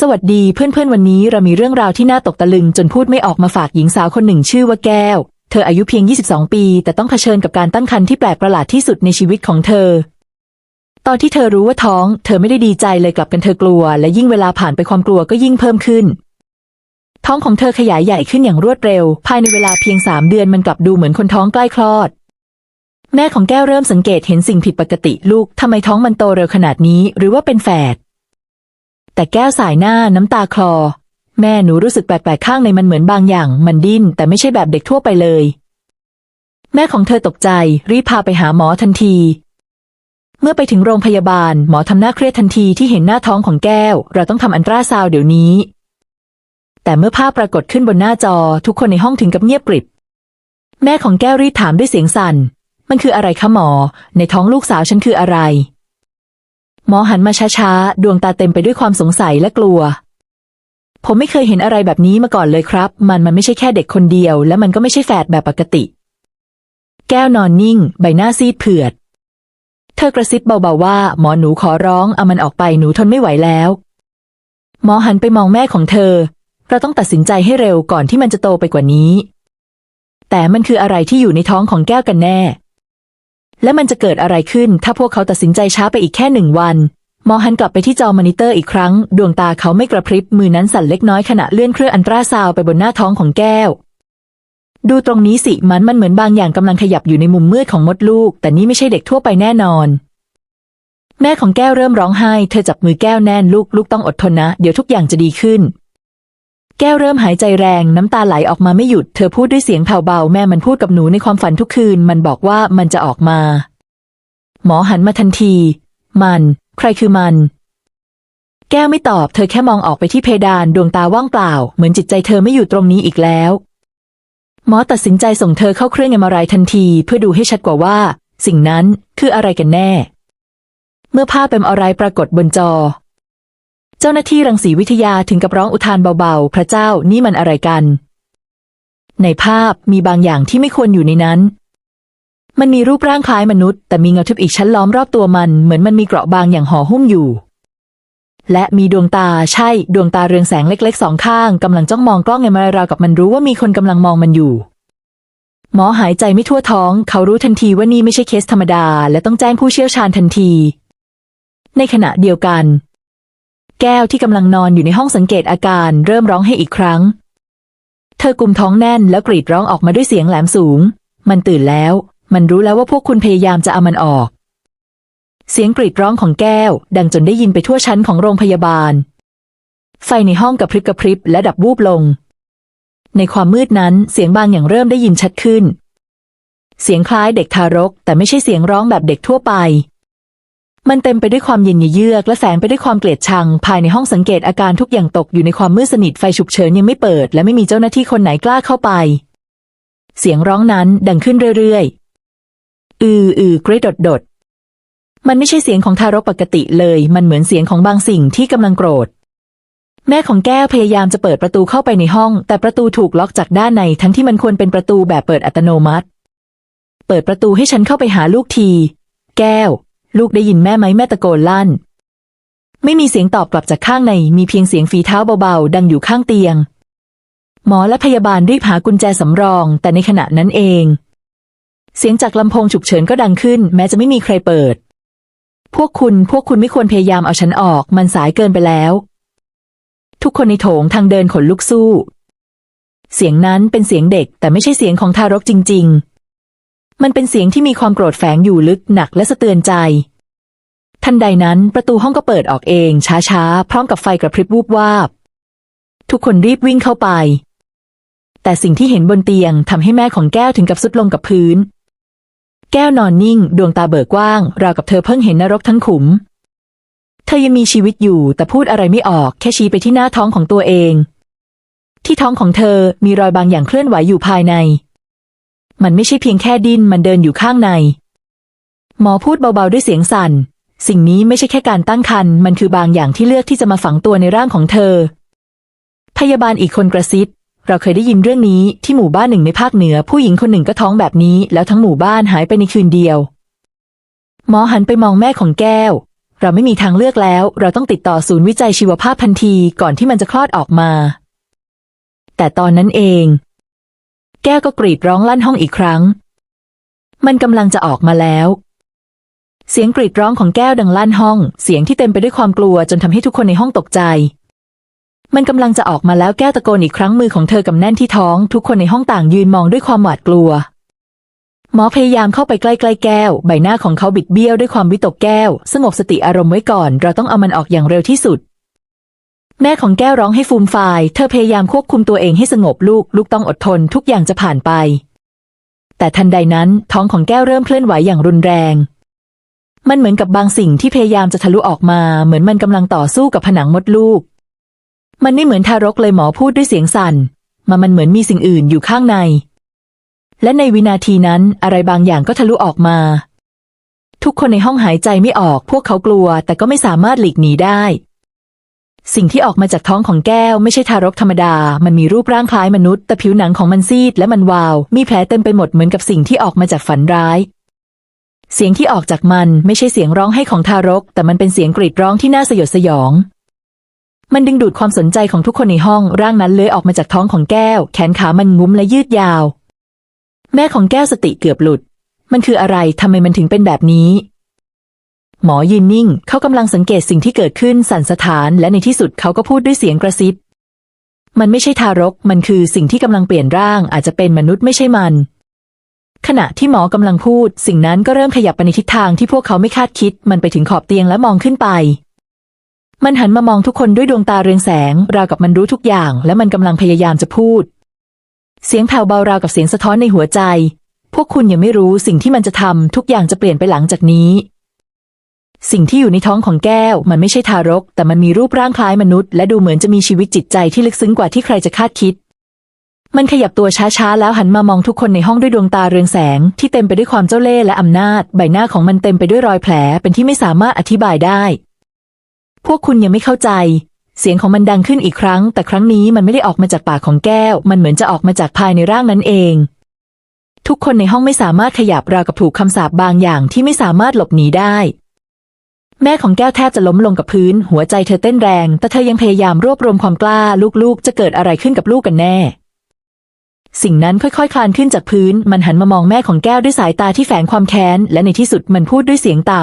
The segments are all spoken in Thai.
สวัสดีเพื่อนๆ วันนี้เรามีเรื่องราวที่น่าตกตะลึงจนพูดไม่ออกมาฝากหญิงสาวคนหนึ่งชื่อว่าแก้ว เธออายุเพียง 22 ปี แต่ต้องเผชิญกับการตั้งครรภ์ที่แปลกประหลาดที่สุดในชีวิตของเธอ ตอนที่เธอรู้ว่าท้อง เธอไม่ได้ดีใจเลยกลับเป็นเธอกลัว และยิ่งเวลาผ่านไปความกลัวก็ยิ่งเพิ่มขึ้น ท้องของเธอขยายใหญ่ขึ้นอย่างรวดเร็ว ภายในเวลาเพียงสามเดือนมันกลับดูเหมือนคนท้องใกล้คลอด แม่ของแก้วเริ่มสังเกตเห็นสิ่งผิดปกติลูกทำไมท้องมันโตเร็วขนาดนี้ หรือว่าเป็นแฝด แต่แก้วสายหน้าน้ำตาคลอ แม่หนูรู้สึกแปลกๆข้างในมันเหมือนบางอย่าง มันดิ้นแต่ไม่ใช่แบบเด็กทั่วไปเลย แม่ของเธอตกใจรีบพาไปหาหมอทันที เมื่อไปถึงโรงพยาบาล หมอทำหน้าเครียดทันทีที่เห็นหน้าท้องของแก้ว เราต้องทำอันตราซาวเดี๋ยวนี้ แต่เมื่อภาพปรากฏขึ้นบนหน้าจอ ทุกคนในห้องถึงกับเงียบกริบ แม่ของแก้วรีบถามด้วยเสียงสั่นมันคืออะไรคะหมอ ในท้องลูกสาวฉันคืออะไร หมอหันมาช้าๆ ดวงตาเต็มไปด้วยความสงสัยและกลัว ผมไม่เคยเห็นอะไรแบบนี้มาก่อนเลยครับ มันมันไม่ใช่แค่เด็กคนเดียว และมันก็ไม่ใช่แฝดแบบปกติ แก้วนอนนิ่ง ใบหน้าซีดเผือด เธอกระซิบเบาๆว่า หมอหนูขอร้องเอามันออกไปหนูทนไม่ไหวแล้ว หมอหันไปมองแม่ของเธอ เราต้องตัดสินใจให้เร็วก่อนที่มันจะโตไปกว่านี้ แต่มันคืออะไรที่อยู่ในท้องของแก้วกันแน่ และมันจะเกิดอะไรขึ้นถ้าพวกเขาตัดสินใจช้าไปอีกแค่หนึ่งวันมอหันกลับไปที่จอมอนิเตอร์อีกครั้ง ดวงตาเขาไม่กระพริบ มือนั้นสั่นเล็กน้อยขณะเลื่อนเครื่องอันตราซาวไปบนหน้าท้องของแก้ว ดูตรงนี้สิมันมันเหมือนบางอย่างกำลังขยับอยู่ในมุมมืดของมดลูก แต่นี่ไม่ใช่เด็กทั่วไปแน่นอน แม่ของแก้วเริ่มร้องไห้ เธอจับมือแก้วแน่นลูกลูกต้องอดทนนะ เดี๋ยวทุกอย่างจะดีขึ้น แก้วเริ่มหายใจแรงน้ำตาไหลออกมาไม่หยุด เธอพูดด้วยเสียงแผ่วเบาแม่มันพูดกับหนูในความฝันทุกคืน มันบอกว่ามันจะออกมา หมอหันมาทันที มัน ใครคือมัน แก้วไม่ตอบ เธอแค่มองออกไปที่เพดานดวงตาว่างเปล่า เหมือนจิตใจเธอไม่อยู่ตรงนี้อีกแล้ว หมอตัดสินใจส่งเธอเข้าเครื่องเอ็มารายทันที เพื่อดูให้ชัดกว่าว่า สิ่งนั้นคืออะไรกันแน่ เมื่อภาพเอ็มอารปรากฏบนจอ เจ้าหน้าที่รังสีวิทยาถึงกับร้องอุทานเบาๆ พระเจ้านี่มันอะไรกัน ในภาพมีบางอย่างที่ไม่ควรอยู่ในนั้น มันมีรูปร่างคล้ายมนุษย์ แต่มีเงาทึบอีกชั้นล้อมรอบตัวมัน เหมือนมันมีเกราะบางอย่างห่อหุ้มอยู่ และมีดวงตาใช่ดวงตาเรืองแสงเล็กๆสองข้างกำลังจ้องมองกล้องในมาราวกับมันรู้ว่ามีคนกำลังมองมันอยู่หมอหายใจไม่ทั่วท้อง เขารู้ทันทีว่านี่ไม่ใช่เคสธรรมดา และต้องแจ้งผู้เชี่ยวชาญทันที ในขณะเดียวกัน แก้วที่กำลังนอนอยู่ในห้องสังเกตอาการเริ่มร้องให้อีกครั้ง เธอกุมท้องแน่นแล้วกรีดร้องออกมาด้วยเสียงแหลมสูง มันตื่นแล้ว มันรู้แล้วว่าพวกคุณพยายามจะเอามันออก เสียงกรีดร้องของแก้ว ดังจนได้ยินไปทั่วชั้นของโรงพยาบาล ไฟในห้องกระพริบกระพริบและดับวูบลง ในความมืดนั้นเสียงบางอย่างเริ่มได้ยินชัดขึ้น เสียงคล้ายเด็กทารก แต่ไม่ใช่เสียงร้องแบบเด็กทั่วไป มันเต็มไปด้วยความเย็นเยือกและแฝงไปด้วยความเกลียดชัง ภายในห้องสังเกตอาการทุกอย่างตกอยู่ในความมืดสนิทไฟฉุกเฉินยังไม่เปิด และไม่มีเจ้าหน้าที่คนไหนกล้าเข้าไป เสียงร้องนั้นดังขึ้นเรื่อยๆ อืออือกรีดดดดมันไม่ใช่เสียงของทารกปกติเลย มันเหมือนเสียงของบางสิ่งที่กำลังโกรธ แม่ของแก้วพยายามจะเปิดประตูเข้าไปในห้อง แต่ประตูถูกล็อกจากด้านในทั้งที่มันควรเป็นประตูแบบเปิดอัตโนมัติ เปิดประตูให้ฉันเข้าไปหาลูกที แก้ว ลูกได้ยินแม่ไหมแม่ตะโกนลั่น ไม่มีเสียงตอบกลับจากข้างใน มีเพียงเสียงฝีเท้าเบาๆ ดังอยู่ข้างเตียง หมอและพยาบาลรีบหากุญแจสำรอง แต่ในขณะนั้นเอง เสียงจากลำโพงฉุกเฉินก็ดังขึ้น แม้จะไม่มีใครเปิด พวกคุณพวกคุณไม่ควรพยายามเอาฉันออก มันสายเกินไปแล้ว ทุกคนในโถงทางเดินขนลุกสู้ เสียงนั้นเป็นเสียงเด็กแต่ไม่ใช่เสียงของทารกจริง ๆ มันเป็นเสียงที่มีความโกรธแฝงอยู่ลึกหนักและสะเตือนใจ ทันใดนั้นประตูห้องก็เปิดออกเองช้าๆ พร้อมกับไฟกระพริบวูบวาบ ทุกคนรีบวิ่งเข้าไป แต่สิ่งที่เห็นบนเตียงทำให้แม่ของแก้วถึงกับสุดลงกับพื้น แก้วนอนนิ่ง ดวงตาเบิกกว้าง ราวกับเธอเพิ่งเห็นนรกทั้งขุม เธอยังมีชีวิตอยู่แต่พูดอะไรไม่ออกแค่ชี้ไปที่หน้าท้องของตัวเอง ที่ท้องของเธอมีรอยบางอย่างเคลื่อนไหวอยู่ภายใน มันไม่ใช่เพียงแค่ดิ้นมันเดินอยู่ข้างใน หมอพูดเบาๆด้วยเสียงสั่น สิ่งนี้ไม่ใช่แค่การตั้งครรภ์มันคือบางอย่างที่เลือกที่จะมาฝังตัวในร่างของเธอ พยาบาลอีกคนกระซิบเราเคยได้ยินเรื่องนี้ที่หมู่บ้านหนึ่งในภาคเหนือ ผู้หญิงคนหนึ่งก็ท้องแบบนี้แล้วทั้งหมู่บ้านหายไปในคืนเดียว หมอหันไปมองแม่ของแก้ว เราไม่มีทางเลือกแล้ว เราต้องติดต่อศูนย์วิจัยชีวภาพทันทีก่อนที่มันจะคลอดออกมา แต่ตอนนั้นเอง แก้วก็กรีดร้องลั่นห้องอีกครั้ง มันกำลังจะออกมาแล้ว เสียงกรีดร้องของแก้วดังลั่นห้อง เสียงที่เต็มไปด้วยความกลัวจนทำให้ทุกคนในห้องตกใจ มันกำลังจะออกมาแล้วแก้วตะโกนอีกครั้งมือของเธอกำแน่นที่ท้อง ทุกคนในห้องต่างยืนมองด้วยความหวาดกลัว หมอพยายามเข้าไปใกล้ๆแก้ว ใบหน้าของเขาบิดเบี้ยวด้วยความวิตกแก้ว สงบสติอารมณ์ไว้ก่อน เราต้องเอามันออกอย่างเร็วที่สุด แม่ของแก้วร้องให้ฟูมฟาย เธอพยายามควบคุมตัวเองให้สงบลูก ลูกต้องอดทนทุกอย่างจะผ่านไป แต่ทันใดนั้นท้องของแก้วเริ่มเคลื่อนไหวอย่างรุนแรง มันเหมือนกับบางสิ่งที่พยายามจะทะลุออกมา เหมือนมันกำลังต่อสู้กับผนังมดลูก มันไม่เหมือนทารกเลยหมอพูดด้วยเสียงสั่นมามันเหมือนมีสิ่งอื่นอยู่ข้างใน และในวินาทีนั้นอะไรบางอย่างก็ทะลุออกมา ทุกคนในห้องหายใจไม่ออก พวกเขากลัว แต่ก็ไม่สามารถหลีกหนีได้ สิ่งที่ออกมาจากท้องของแก้วไม่ใช่ทารกธรรมดา มันมีรูปร่างคล้ายมนุษย์ แต่ผิวหนังของมันซีดและมันวาว มีแผลเต็มไปหมดเหมือนกับสิ่งที่ออกมาจากฝันร้าย เสียงที่ออกจากมันไม่ใช่เสียงร้องให้ของทารก แต่มันเป็นเสียงกรีดร้องที่น่าสยดสยอง มันดึงดูดความสนใจของทุกคนในห้อง ร่างนั้นเลื้อยออกมาจากท้องของแก้ว แขนขามันงุ้มและยืดยาว แม่ของแก้วสติเกือบหลุด มันคืออะไรทำไมมันถึงเป็นแบบนี้ หมอยืนนิ่ง เขากำลังสังเกตสิ่งที่เกิดขึ้นสั่นสถาน และในที่สุดเขาก็พูดด้วยเสียงกระซิบ มันไม่ใช่ทารก มันคือสิ่งที่กำลังเปลี่ยนร่าง อาจจะเป็นมนุษย์ไม่ใช่มัน ขณะที่หมอกำลังพูด สิ่งนั้นก็เริ่มขยับไปในทิศทางที่พวกเขาไม่คาดคิด มันไปถึงขอบเตียงและมองขึ้นไปมันหันมามองทุกคนด้วยดวงตาเรืองแสง ราวกับมันรู้ทุกอย่าง และมันกำลังพยายามจะพูด เสียงแผ่วเบาราวกับเสียงสะท้อนในหัวใจ พวกคุณยังไม่รู้สิ่งที่มันจะทำทุกอย่างจะเปลี่ยนไปหลังจากนี้ สิ่งที่อยู่ในท้องของแก้ว มันไม่ใช่ทารก แต่มันมีรูปร่างคล้ายมนุษย์ และดูเหมือนจะมีชีวิตจิตใจที่ลึกซึ้งกว่าที่ใครจะคาดคิด มันขยับตัวช้าๆ แล้วหันมามองทุกคนในห้องด้วยดวงตาเรืองแสง ที่เต็มไปด้วยความเจ้าเล่ห์และอำนาจ ใบหน้าของมันเต็มไปด้วยรอยแผล เป็นที่ไม่สามารถอธิบายได้ พวกคุณยังไม่เข้าใจ เสียงของมันดังขึ้นอีกครั้ง แต่ครั้งนี้มันไม่ได้ออกมาจากปากของแก้ว มันเหมือนจะออกมาจากภายในร่างนั้นเองทุกคนในห้องไม่สามารถขยับราวกับถูกคำสาปบางอย่างที่ไม่สามารถหลบหนีได้ แม่ของแก้วแทบจะล้มลงกับพื้น หัวใจเธอเต้นแรง แต่เธอยังพยายามรวบรวมความกล้า ลูกๆ จะเกิดอะไรขึ้นกับลูกกันแน่ สิ่งนั้นค่อยๆ คลานขึ้นจากพื้น มันหันมามองแม่ของแก้วด้วยสายตาที่แฝงความแค้น และในที่สุดมันพูดด้วยเสียงต่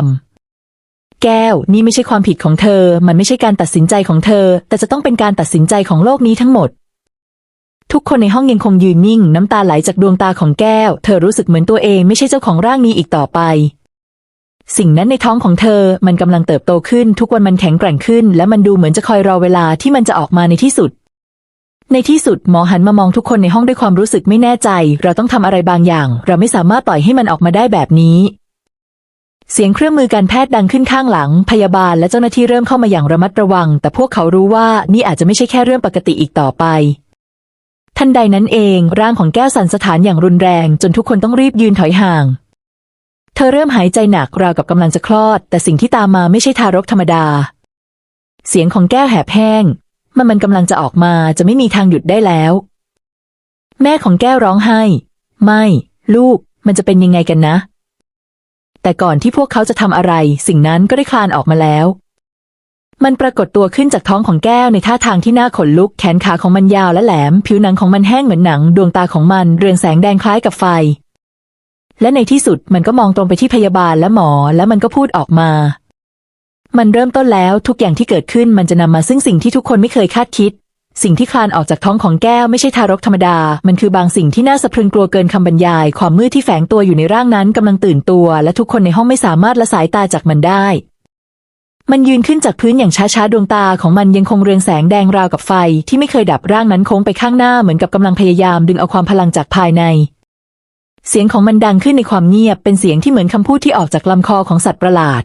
ำ แก้ว นี่ไม่ใช่ความผิดของเธอ มันไม่ใช่การตัดสินใจของเธอ แต่จะต้องเป็นการตัดสินใจของโลกนี้ทั้งหมดทุกคนในห้องยังคงยืนนิ่ง น้ำตาไหลจากดวงตาของแก้ว เธอรู้สึกเหมือนตัวเองไม่ใช่เจ้าของร่างนี้อีกต่อไป สิ่งนั้นในท้องของเธอมันกำลังเติบโตขึ้น ทุกวันมันแข็งแกร่งขึ้น และมันดูเหมือนจะคอยรอเวลาที่มันจะออกมาในที่สุด ในที่สุดหมอหันมามองทุกคนในห้องด้วยความรู้สึกไม่แน่ใจ เราต้องทำอะไรบางอย่าง เราไม่สามารถปล่อยให้มันออกมาได้แบบนี้ เสียงเครื่องมือการแพทย์ดังขึ้นข้างหลัง พยาบาลและเจ้าหน้าที่เริ่มเข้ามาอย่างระมัดระวัง แต่พวกเขารู้ว่านี่อาจจะไม่ใช่แค่เรื่องปกติอีกต่อไปทันใดนั้นเองร่างของแก้วสั่นสถานอย่างรุนแรง จนทุกคนต้องรีบยืนถอยห่าง เธอเริ่มหายใจหนักราวกับกำลังจะคลอด แต่สิ่งที่ตามมาไม่ใช่ทารกธรรมดา เสียงของแก้วแหบแห้ง มันมันกำลังจะออกมาจะไม่มีทางหยุดได้แล้ว แม่ของแก้วร้องไห้ ไม่ ลูก มันจะเป็นยังไงกันนะ แต่ก่อนที่พวกเขาจะทำอะไร สิ่งนั้นก็ได้คลานออกมาแล้ว มันปรากฏตัวขึ้นจากท้องของแก้วในท่าทางที่น่าขนลุก แขนขาของมันยาวและแหลม ผิวหนังของมันแห้งเหมือนหนัง ดวงตาของมันเรืองแสงแดงคล้ายกับไฟ และในที่สุดมันก็มองตรงไปที่พยาบาลและหมอ และมันก็พูดออกมา มันเริ่มต้นแล้วทุกอย่างที่เกิดขึ้นมันจะนำมาซึ่งสิ่งที่ทุกคนไม่เคยคาดคิด สิ่งที่คลานออกจากท้องของแก้วไม่ใช่ทารกธรรมดา มันคือบางสิ่งที่น่าสะพรึงกลัวเกินคำบรรยาย ความมืดที่แฝงตัวอยู่ในร่างนั้นกำลังตื่นตัว และทุกคนในห้องไม่สามารถละสายตาจากมันได้ มันยืนขึ้นจากพื้นอย่างช้าๆดวงตาของมันยังคงเรืองแสงแดงราวกับไฟ ที่ไม่เคยดับร่างนั้นโค้งไปข้างหน้าเหมือนกับกำลังพยายามดึงเอาความพลังจากภายใน เสียงของมันดังขึ้นในความเงียบเป็นเสียงที่เหมือนคำพูดที่ออกจากลำคอของสัตว์ประหลาด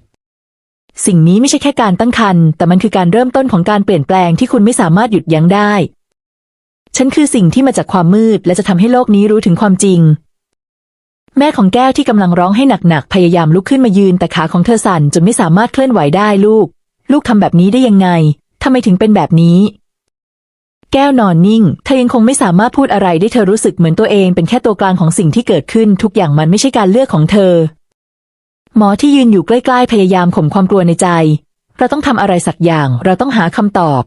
สิ่งนี้ไม่ใช่แค่การตั้งครรภ์แต่มันคือการเริ่มต้นของการเปลี่ยนแปลงที่คุณไม่สามารถหยุดยั้งได้ ฉันคือสิ่งที่มาจากความมืดและจะทำให้โลกนี้รู้ถึงความจริง แม่ของแก้วที่กำลังร้องให้หนักๆพยายามลุกขึ้นมายืนแต่ขาของเธอสั่นจนไม่สามารถเคลื่อนไหวได้ลูก ลูกทำแบบนี้ได้ยังไงทำไมถึงเป็นแบบนี้ แก้วนอนนิ่ง เธอยังคงไม่สามารถพูดอะไรได้เธอรู้สึกเหมือนตัวเองเป็นแค่ตัวกลางของสิ่งที่เกิดขึ้น ทุกอย่างมันไม่ใช่การเลือกของเธอ หมอที่ยืนอยู่ใกล้ๆ พยายามข่มความกลัวในใจ เราต้องทำอะไรสักอย่าง เราต้องหาคำตอบ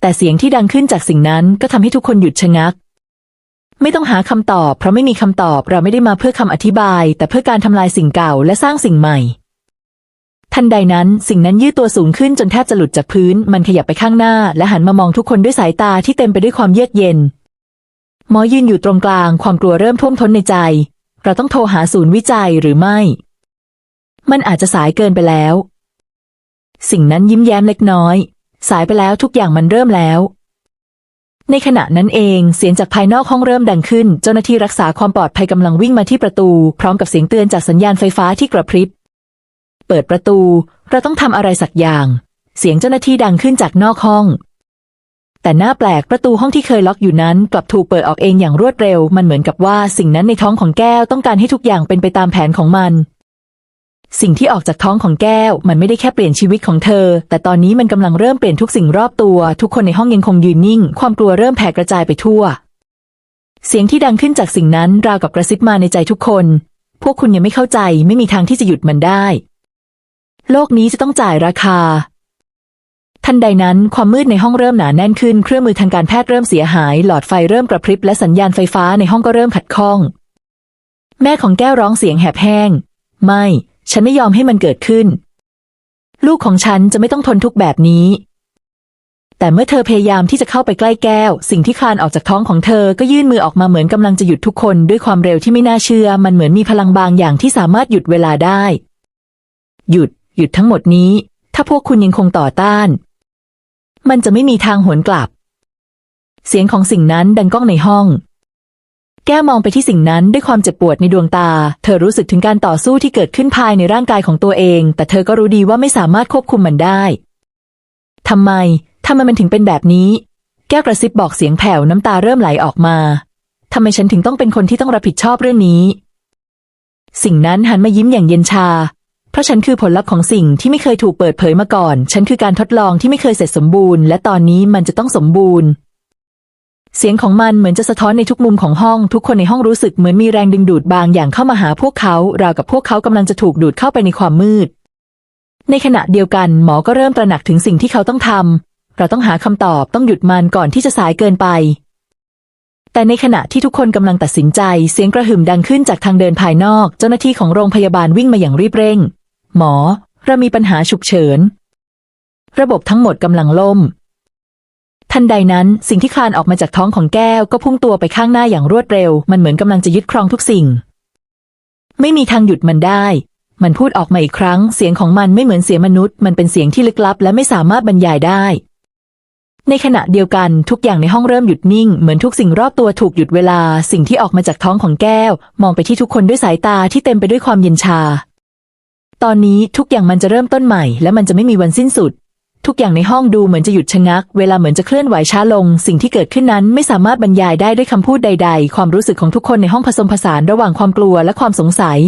แต่เสียงที่ดังขึ้นจากสิ่งนั้นก็ทำให้ทุกคนหยุดชะงัก ไม่ต้องหาคำตอบ เพราะไม่มีคำตอบเราไม่ได้มาเพื่อคำอธิบาย แต่เพื่อการทำลายสิ่งเก่าและสร้างสิ่งใหม่ ทันใดนั้นสิ่งนั้นยืดตัวสูงขึ้นจนแทบจะหลุดจากพื้น มันขยับไปข้างหน้า และหันมามองทุกคนด้วยสายตาที่เต็มไปด้วยความเยือกเย็น หมอยืนอยู่ตรงกลาง ความกลัวเริ่มท่วมท้นในใจ เราต้องโทรหาศูนย์วิจัยหรือไม่ มันอาจจะสายเกินไปแล้ว สิ่งนั้นยิ้มแย้มเล็กน้อย สายไปแล้วทุกอย่างมันเริ่มแล้ว ในขณะนั้นเองเสียงจากภายนอกห้องเริ่มดังขึ้น เจ้าหน้าที่รักษาความปลอดภัยกำลังวิ่งมาที่ประตู พร้อมกับเสียงเตือนจากสัญญาณไฟฟ้าที่กระพริบ เปิดประตู เราต้องทำอะไรสักอย่าง เสียงเจ้าหน้าที่ดังขึ้นจากนอกห้อง แต่หน้าแปลกประตูห้องที่เคยล็อกอยู่นั้นกลับถูกเปิดออกเองอย่างรวดเร็ว มันเหมือนกับว่าสิ่งนั้นในท้องของแก้วต้องการให้ทุกอย่างเป็นไปตามแผนของมัน สิ่งที่ออกจากท้องของแก้ว มันไม่ได้แค่เปลี่ยนชีวิตของเธอ แต่ตอนนี้มันกำลังเริ่มเปลี่ยนทุกสิ่งรอบตัว ทุกคนในห้องยังคงยืนนิ่ง ความกลัวเริ่มแผ่กระจายไปทั่ว เสียงที่ดังขึ้นจากสิ่งนั้นราวกับกระซิบมาในใจทุกคน พวกคุณยังไม่เข้าใจไม่มีทางที่จะหยุดมันได้ โลกนี้จะต้องจ่ายราคา ทันใดนั้นความมืดในห้องเริ่มหนาแน่นขึ้น เครื่องมือทางการแพทย์เริ่มเสียหาย หลอดไฟเริ่มกระพริบและสัญญาณไฟฟ้าในห้องก็เริ่มขัดข้อง แม่ของแก้วร้องเสียงแหบแห้ง ไม่ ฉันไม่ยอมให้มันเกิดขึ้น ลูกของฉันจะไม่ต้องทนทุกข์แบบนี้ แต่เมื่อเธอพยายามที่จะเข้าไปใกล้แก้ว สิ่งที่คลานออกจากท้องของเธอก็ยื่นมือออกมาเหมือนกำลังจะหยุดทุกคนด้วยความเร็วที่ไม่น่าเชื่อ มันเหมือนมีพลังบางอย่างที่สามารถหยุดเวลาได้ หยุด หยุดทั้งหมดนี้ ถ้าพวกคุณยังคงต่อต้าน มันจะไม่มีทางหวนกลับ เสียงของสิ่งนั้นดังก้องในห้อง แก้วมองไปที่สิ่งนั้นด้วยความเจ็บปวดในดวงตา เธอรู้สึกถึงการต่อสู้ที่เกิดขึ้นภายในร่างกายของตัวเอง แต่เธอก็รู้ดีว่าไม่สามารถควบคุมมันได้ทำไมทำไมมันถึงเป็นแบบนี้ แก้วกระซิบบอกเสียงแผ่วน้ำตาเริ่มไหลออกมาทำไมฉันถึงต้องเป็นคนที่ต้องรับผิดชอบเรื่องนี้ สิ่งนั้นหันมายิ้มอย่างเย็นชา เพราะฉันคือผลลัพธ์ของสิ่งที่ไม่เคยถูกเปิดเผยมาก่อน ฉันคือการทดลองที่ไม่เคยเสร็จสมบูรณ์ และตอนนี้มันจะต้องสมบูรณ์ เสียงของมันเหมือนจะสะท้อนในทุกมุมของห้อง ทุกคนในห้องรู้สึกเหมือนมีแรงดึงดูดบางอย่างเข้ามาหาพวกเขา ราวกับพวกเขากำลังจะถูกดูดเข้าไปในความมืด ในขณะเดียวกันหมอก็เริ่มตระหนักถึงสิ่งที่เขาต้องทำเราต้องหาคำตอบต้องหยุดมันก่อนที่จะสายเกินไปแต่ในขณะที่ทุกคนกำลังตัดสินใจ เสียงกระหึ่มดังขึ้นจากทางเดินภายนอก เจ้าหน้าที่ของโรงพยาบาลวิ่งมาอย่างรีบเร่ง หมอ เรามีปัญหาฉุกเฉิน ระบบทั้งหมดกำลังล่ม ทันใดนั้นสิ่งที่คลานออกมาจากท้องของแก้วก็พุ่งตัวไปข้างหน้าอย่างรวดเร็ว มันเหมือนกำลังจะยึดครองทุกสิ่ง ไม่มีทางหยุดมันได้ มันพูดออกมาอีกครั้ง เสียงของมันไม่เหมือนเสียงมนุษย์ มันเป็นเสียงที่ลึกลับ และไม่สามารถบรรยายได้ ในขณะเดียวกันทุกอย่างในห้องเริ่มหยุดนิ่ง เหมือนทุกสิ่งรอบตัวถูกหยุดเวลา สิ่งที่ออกมาจากท้องของแก้ว มองไปที่ทุกคนด้วยสายตาที่เต็มไปด้วยความเย็นชา ตอนนี้ทุกอย่างมันจะเริ่มต้นใหม่ และมันจะไม่มีวันสิ้นสุด ทุกอย่างในห้องดูเหมือนจะหยุดชะงัก เวลาเหมือนจะเคลื่อนไหวช้าลง สิ่งที่เกิดขึ้นนั้นไม่สามารถบรรยายได้ด้วยคำพูดใด ๆ ความรู้สึกของทุกคนในห้องผสมผสานระหว่างความกลัวและความสงสัย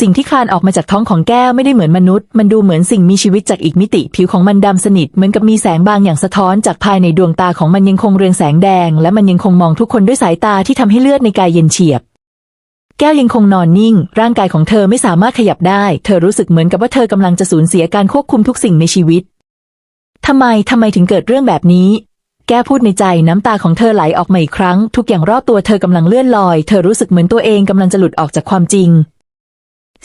สิ่งที่คลานออกมาจากท้องของแก้วไม่ได้เหมือนมนุษย์ มันดูเหมือนสิ่งมีชีวิตจากอีกมิติ ผิวของมันดำสนิทเหมือนกับมีแสงบางอย่างสะท้อนจากภายในดวงตาของมันยังคงเรืองแสงแดง และมันยังคงมองทุกคนด้วยสายตาที่ทำให้เลือดในกายเย็นเฉียบ แก้วยังคงนอนนิ่ง ร่างกายของเธอไม่สามารถขยับได้ เธอรู้สึกเหมือนกับว่าเธอกำลังจะสูญเสียการควบคุมทุกสิ่งในชีวิตทำไมทำไมถึงเกิดเรื่องแบบนี้ แก้พูดในใจน้ำตาของเธอไหลออกมาอีกครั้ง ทุกอย่างรอบตัวเธอกำลังเลื่อนลอย เธอรู้สึกเหมือนตัวเองกำลังจะหลุดออกจากความจริง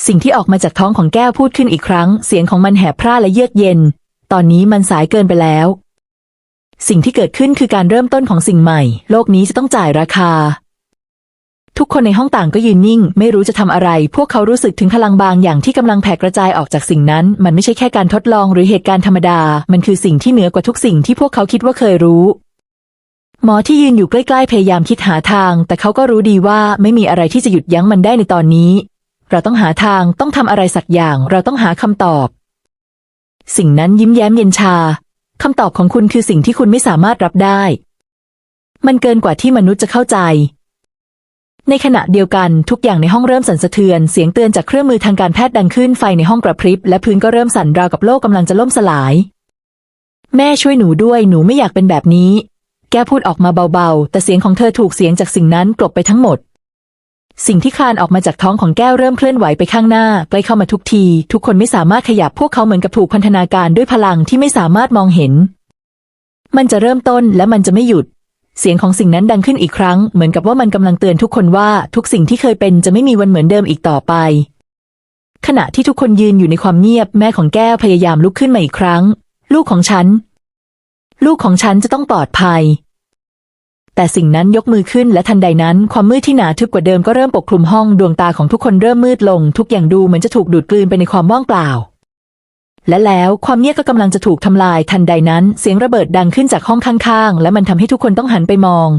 สิ่งที่ออกมาจากท้องของแก้วพูดขึ้นอีกครั้ง เสียงของมันแหบพร่าและเยือกเย็น ตอนนี้มันสายเกินไปแล้ว สิ่งที่เกิดขึ้นคือการเริ่มต้นของสิ่งใหม่ โลกนี้จะต้องจ่ายราคา ทุกคนในห้องต่างก็ยืนนิ่ง ไม่รู้จะทำอะไร พวกเขารู้สึกถึงพลังบางอย่างที่กำลังแผ่กระจายออกจากสิ่งนั้น มันไม่ใช่แค่การทดลองหรือเหตุการณ์ธรรมดา มันคือสิ่งที่เหนือกว่าทุกสิ่งที่พวกเขาคิดว่าเคยรู้ หมอที่ยืนอยู่ใกล้ๆพยายามคิดหาทาง แต่เขาก็รู้ดีว่าไม่มีอะไรที่จะหยุดยั้งมันได้ในตอนนี้ เราต้องหาทางต้องทำอะไรสักอย่าง เราต้องหาคำตอบ สิ่งนั้นยิ้มแย้มเย็นชาคำตอบของคุณคือสิ่งที่คุณไม่สามารถรับได้ มันเกินกว่าที่มนุษย์จะเข้าใจ ในขณะเดียวกันทุกอย่างในห้องเริ่มสั่นสะเทือน เสียงเตือนจากเครื่องมือทางการแพทย์ดังขึ้นไฟในห้องกระพริบ และพื้นก็เริ่มสั่นราวกับโลกกำลังจะล่มสลาย แม่ช่วยหนูด้วยหนูไม่อยากเป็นแบบนี้ แกพูดออกมาเบาๆ แต่เสียงของเธอถูกเสียงจากสิ่งนั้นกลบไปทั้งหมด สิ่งที่คลานออกมาจากท้องของแก้วเริ่มเคลื่อนไหวไปข้างหน้าใกล้เข้ามาทุกที ทุกคนไม่สามารถขยับพวกเขาเหมือนกับถูกพันธนาการด้วยพลังที่ไม่สามารถมองเห็น มันจะเริ่มต้นและมันจะไม่หยุด เสียงของสิ่งนั้นดังขึ้นอีกครั้ง เหมือนกับว่ามันกำลังเตือนทุกคนว่าทุกสิ่งที่เคยเป็นจะไม่มีวันเหมือนเดิมอีกต่อไป ขณะที่ทุกคนยืนอยู่ในความเงียบแม่ของแก้วพยายามลุกขึ้นมาอีกครั้ง ลูกของฉัน ลูกของฉันจะต้องปลอดภัย แต่สิ่งนั้นยกมือขึ้นและทันใดนั้น ความมืดที่หนาทึบกว่าเดิมก็เริ่มปกคลุมห้องดวงตาของทุกคนเริ่มมืดลง ทุกอย่างดูเหมือนจะถูกดูดกลืนไปในความว่างเปล่า และแล้วความเงียบก็กำลังจะถูกทำลายทันใดนั้น เสียงระเบิดดังขึ้นจากห้องข้างๆ และมันทำให้ทุกคนต้องหันไปมอง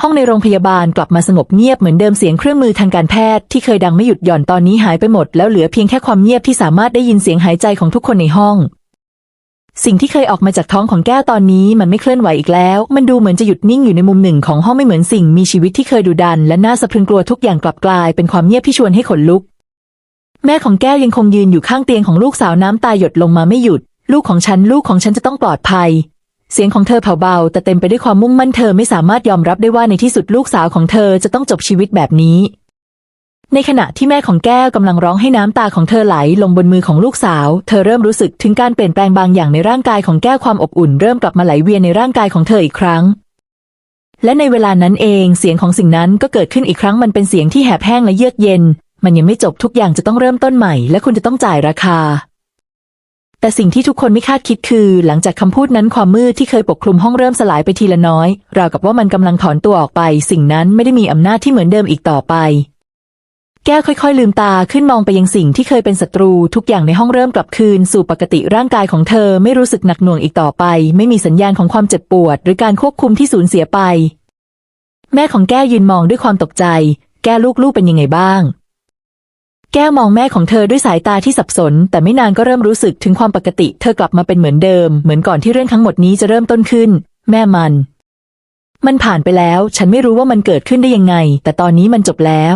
ห้องในโรงพยาบาลกลับมาสงบเงียบเหมือนเดิมเสียงเครื่องมือทางการแพทย์ที่เคยดังไม่หยุดหย่อนตอนนี้หายไปหมดแล้วเหลือเพียงแค่ความเงียบที่สามารถได้ยินเสียงหายใจของทุกคนในห้อง สิ่งที่เคยออกมาจากท้องของแก้วตอนนี้มันไม่เคลื่อนไหวอีกแล้ว มันดูเหมือนจะหยุดนิ่งอยู่ในมุมหนึ่งของห้องไม่เหมือนสิ่งมีชีวิตที่เคยดุดัน และน่าสะพรึงกลัวทุกอย่างกลับกลายเป็นความเงียบที่ชวนให้ขนลุก แม่ของแก้วยังคงยืนอยู่ข้างเตียงของลูกสาวน้ำตาหยดลงมาไม่หยุด ลูกของฉัน ลูกของฉันจะต้องปลอดภัย เสียงของเธอเผาเบา แต่เต็มไปด้วยความมุ่งมั่นเธอไม่สามารถยอมรับได้ว่าในที่สุดลูกสาวของเธอจะต้องจบชีวิตแบบนี้ ในขณะที่แม่ของแก้วกำลังร้องให้น้ำตาของเธอไหลลงบนมือของลูกสาว เธอเริ่มรู้สึกถึงการเปลี่ยนแปลงบางอย่างในร่างกายของแก้วความอบอุ่นเริ่มกลับมาไหลเวียนในร่างกายของเธออีกครั้งและในเวลานั้นเองเสียงของสิ่งนั้นก็เกิดขึ้นอีกครั้งมันเป็นเสียงที่แหบแห้งและเยือกเย็น มันยังไม่จบทุกอย่างจะต้องเริ่มต้นใหม่ และคุณจะต้องจ่ายราคา แต่สิ่งที่ทุกคนไม่คาดคิดคือ หลังจากคำพูดนั้นความมืดที่เคยปกคลุมห้องเริ่มสลายไปทีละน้อย ราวกับว่ามันกำลังถอนตัวออกไป สิ่งนั้นไม่ได้มีอำนาจที่เหมือนเดิมอีกต่อไป แก้วค่อยๆ ลืมตาขึ้นมองไปยังสิ่งที่เคยเป็นศัตรูทุกอย่างในห้องเริ่มกลับคืน สู่ปกติร่างกายของเธอไม่รู้สึกหนักหน่วงอีกต่อไป ไม่มีสัญญาณของความเจ็บปวด หรือการควบคุมที่สูญเสียไป แม่ของแก้วยืนมองด้วยความตกใจ แก้ลูกๆเป็นยังไงบ้าง แก้วมองแม่ของเธอด้วยสายตาที่สับสน แต่ไม่นานก็เริ่มรู้สึกถึงความปกติ เธอกลับมาเป็นเหมือนเดิม เหมือนก่อนที่เรื่องทั้งหมดนี้จะเริ่มต้นขึ้น แม่มัน มันผ่านไปแล้ว ฉันไม่รู้ว่ามันเกิดขึ้นได้ยังไง แต่ตอนนี้มันจบแล้ว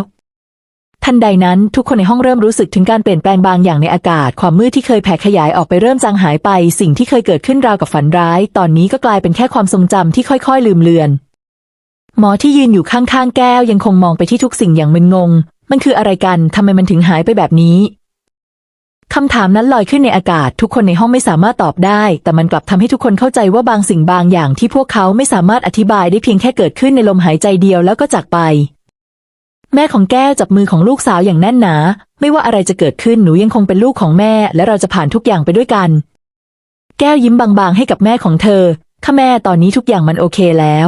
ทันใดนั้นทุกคนในห้องเริ่มรู้สึกถึงการเปลี่ยนแปลงบางอย่างในอากาศ ความมืดที่เคยแผ่ขยายออกไปเริ่มจางหายไป สิ่งที่เคยเกิดขึ้นราวกับฝันร้าย ตอนนี้ก็กลายเป็นแค่ความทรงจำที่ค่อยๆ ลืมเลือน หมอที่ยืนอยู่ข้างๆแก้วยังคงมองไปที่ทุกสิ่งอย่างมึนงง มันคืออะไรกันทำไมมันถึงหายไปแบบนี้คำถามนั้นลอยขึ้นในอากาศ ทุกคนในห้องไม่สามารถตอบได้ แต่มันกลับทำให้ทุกคนเข้าใจว่าบางสิ่งบางอย่างที่พวกเขาไม่สามารถอธิบายได้เพียงแค่เกิดขึ้นในลมหายใจเดียวแล้วก็จากไป แม่ของแก้วจับมือของลูกสาวอย่างแน่นหนา ไม่ว่าอะไรจะเกิดขึ้นหนูยังคงเป็นลูกของแม่ และเราจะผ่านทุกอย่างไปด้วยกัน แก้วยิ้มบางๆ ให้กับแม่ของเธอค่ะแม่ตอนนี้ทุกอย่างมันโอเคแล้ว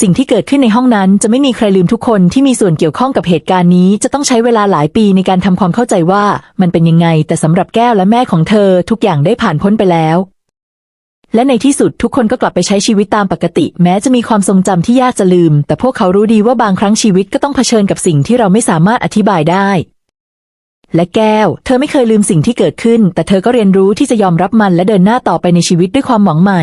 สิ่งที่เกิดขึ้นในห้องนั้นจะไม่มีใครลืมทุกคนที่มีส่วนเกี่ยวข้องกับเหตุการณ์นี้ จะต้องใช้เวลาหลายปีในการทำความเข้าใจว่ามันเป็นยังไง แต่สำหรับแก้วและแม่ของเธอทุกอย่างได้ผ่านพ้นไปแล้ว และในที่สุดทุกคนก็กลับไปใช้ชีวิตตามปกติ แม้จะมีความทรงจำที่ยากจะลืม แต่พวกเขารู้ดีว่าบางครั้งชีวิตก็ต้องเผชิญกับสิ่งที่เราไม่สามารถอธิบายได้และแก้ว เธอไม่เคยลืมสิ่งที่เกิดขึ้น แต่เธอก็เรียนรู้ที่จะยอมรับมันและเดินหน้าต่อไปในชีวิตด้วยความหวังใหม่